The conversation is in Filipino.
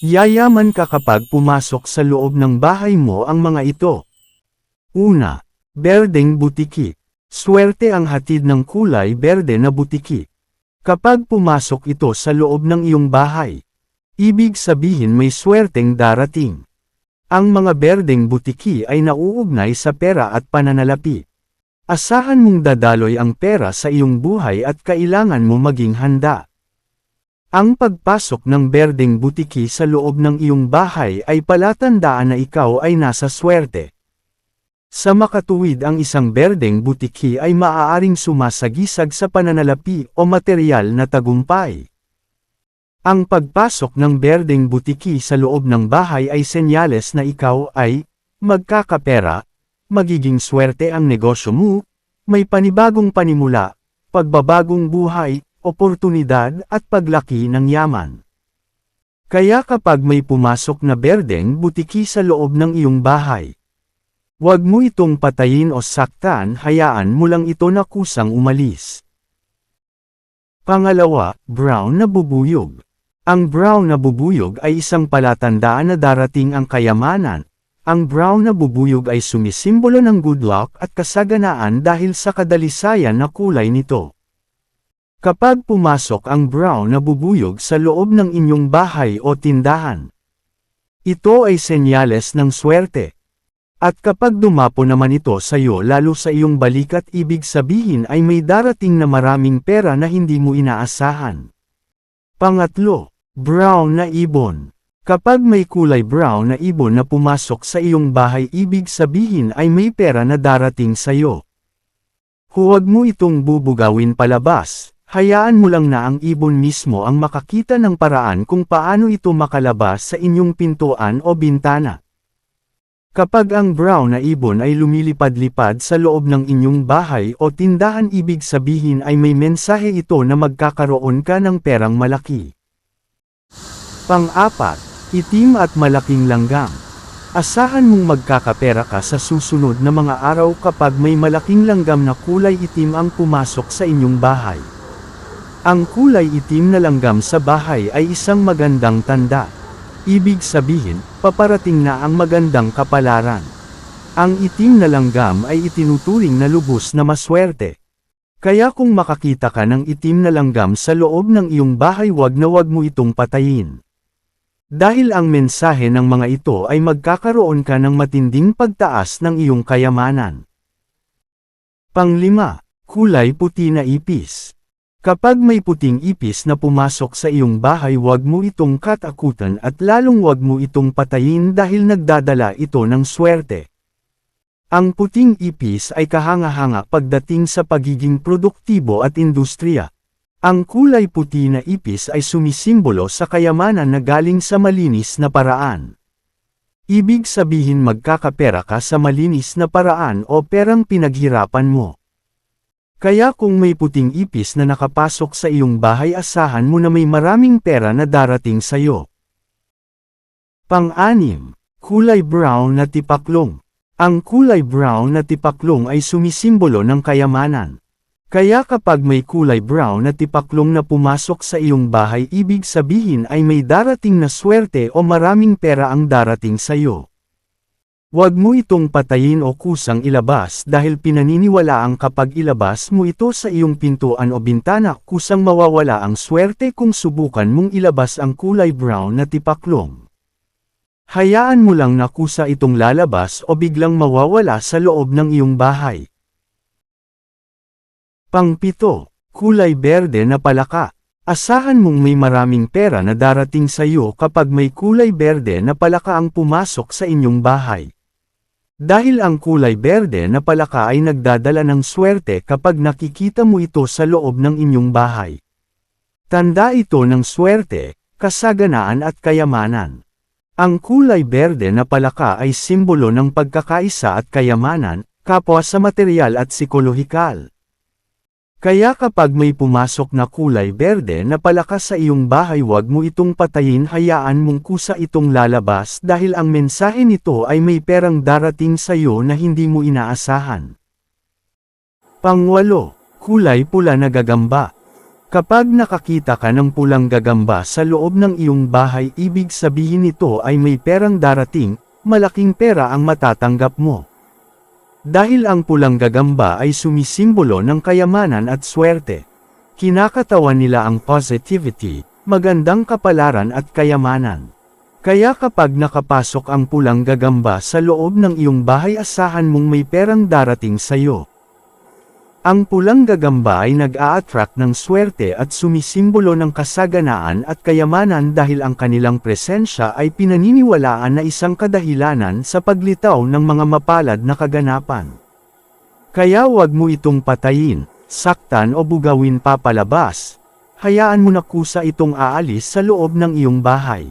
Yayaman ka kapag pumasok sa loob ng bahay mo ang mga ito. Una, berdeng butiki. Swerte ang hatid ng kulay berde na butiki. Kapag pumasok ito sa loob ng iyong bahay, ibig sabihin may swerteng darating. Ang mga berdeng butiki ay nauugnay sa pera at pananalapi. Asahan mong dadaloy ang pera sa iyong buhay at kailangan mo maging handa. Ang pagpasok ng berdeng butiki sa loob ng iyong bahay ay palatandaan na ikaw ay nasa swerte. Sa makatuwid ang isang berdeng butiki ay maaaring sumasagisag sa pananalapi o material na tagumpay. Ang pagpasok ng berdeng butiki sa loob ng bahay ay senyales na ikaw ay magkakapera, magiging swerte ang negosyo mo, may panibagong panimula, pagbabagong buhay, oportunidad at paglaki ng yaman. Kaya kapag may pumasok na berdeng butiki sa loob ng iyong bahay, Huwag mo itong patayin o saktan hayaan mo lang ito na kusang umalis. Pangalawa, brown na bubuyog. Ang brown na bubuyog ay isang palatandaan na darating ang kayamanan. Ang brown na bubuyog ay sumisimbolo ng good luck at kasaganaan dahil sa kadalisayan na kulay nito. Kapag pumasok ang brown na bubuyog sa loob ng inyong bahay o tindahan, ito ay senyales ng swerte. At kapag dumapo naman ito sa iyo lalo sa iyong balikat ibig sabihin ay may darating na maraming pera na hindi mo inaasahan. Pangatlo, brown na ibon. Kapag may kulay brown na ibon na pumasok sa iyong bahay ibig sabihin ay may pera na darating sa iyo. Huwag mo itong bubugawin palabas, hayaan mo lang na ang ibon mismo ang makakita ng paraan kung paano ito makalabas sa inyong pintuan o bintana. Kapag ang brown na ibon ay lumilipad-lipad sa loob ng inyong bahay o tindahan ibig sabihin ay may mensahe ito na magkakaroon ka ng perang malaki. Pang-apat, itim at malaking langgam. Asahan mong magkakapera ka sa susunod na mga araw kapag may malaking langgam na kulay itim ang pumasok sa inyong bahay. Ang kulay itim na langgam sa bahay ay isang magandang tanda. Ibig sabihin, paparating na ang magandang kapalaran. Ang itim na langgam ay itinuturing na lubos na maswerte. Kaya kung makakita ka ng itim na langgam sa loob ng iyong bahay wag na wag mo itong patayin. Dahil ang mensahe ng mga ito ay magkakaroon ka ng matinding pagtaas ng iyong kayamanan. Panglima, kulay puti na ipis. Kapag may puting ipis na pumasok sa iyong bahay wag mo itong katakutan at lalong wag mo itong patayin dahil nagdadala ito ng swerte. Ang puting ipis ay kahanga-hanga pagdating sa pagiging produktibo at industriya. Ang kulay puti na ipis ay sumisimbolo sa kayamanan na galing sa malinis na paraan. Ibig sabihin magkakapera ka sa malinis na paraan o perang pinaghirapan mo. Kaya kung may puting ipis na nakapasok sa iyong bahay asahan mo na may maraming pera na darating sa iyo. Pang-anim, kulay brown na tipaklong. Ang kulay brown na tipaklong ay sumisimbolo ng kayamanan. Kaya kapag may kulay brown na tipaklong na pumasok sa iyong bahay ibig sabihin ay may darating na swerte o maraming pera ang darating sa iyo. Huwag mo itong patayin o kusang ilabas dahil pinaniniwalaang kapag ilabas mo ito sa iyong pintuan o bintana kusang mawawala ang swerte kung subukan mong ilabas ang kulay brown na tipaklong. Hayaan mo lang na kusa itong lalabas o biglang mawawala sa loob ng iyong bahay. Pangpito, kulay berde na palaka. Asahan mong may maraming pera na darating sa iyo kapag may kulay berde na palaka ang pumasok sa inyong bahay. Dahil ang kulay berde na palaka ay nagdadala ng swerte kapag nakikita mo ito sa loob ng inyong bahay. Tanda ito ng swerte, kasaganaan at kayamanan. Ang kulay berde na palaka ay simbolo ng pagkakaisa at kayamanan, kapwa sa material at psikolohikal. Kaya kapag may pumasok na kulay berde na palakas sa iyong bahay wag mo itong patayin hayaan mong kusa itong lalabas dahil ang mensahe nito ay may perang darating sa iyo na hindi mo inaasahan. Pangwalo, kulay pula na gagamba. Kapag nakakita ka ng pulang gagamba sa loob ng iyong bahay ibig sabihin nito ay may perang darating, malaking pera ang matatanggap mo. Dahil ang pulang gagamba ay sumisimbolo ng kayamanan at swerte. Kinakatawan nila ang positivity, magandang kapalaran at kayamanan. Kaya kapag nakapasok ang pulang gagamba sa loob ng iyong bahay asahan mong may perang darating sa iyo. Ang pulang gagamba ay nag-a-attract ng swerte at sumisimbolo ng kasaganaan at kayamanan dahil ang kanilang presensya ay pinaniniwalaan na isang kadahilanan sa paglitaw ng mga mapalad na kaganapan. Kaya wag mo itong patayin, saktan o bugawin papalabas. Hayaan mo na kusa itong aalis sa loob ng iyong bahay.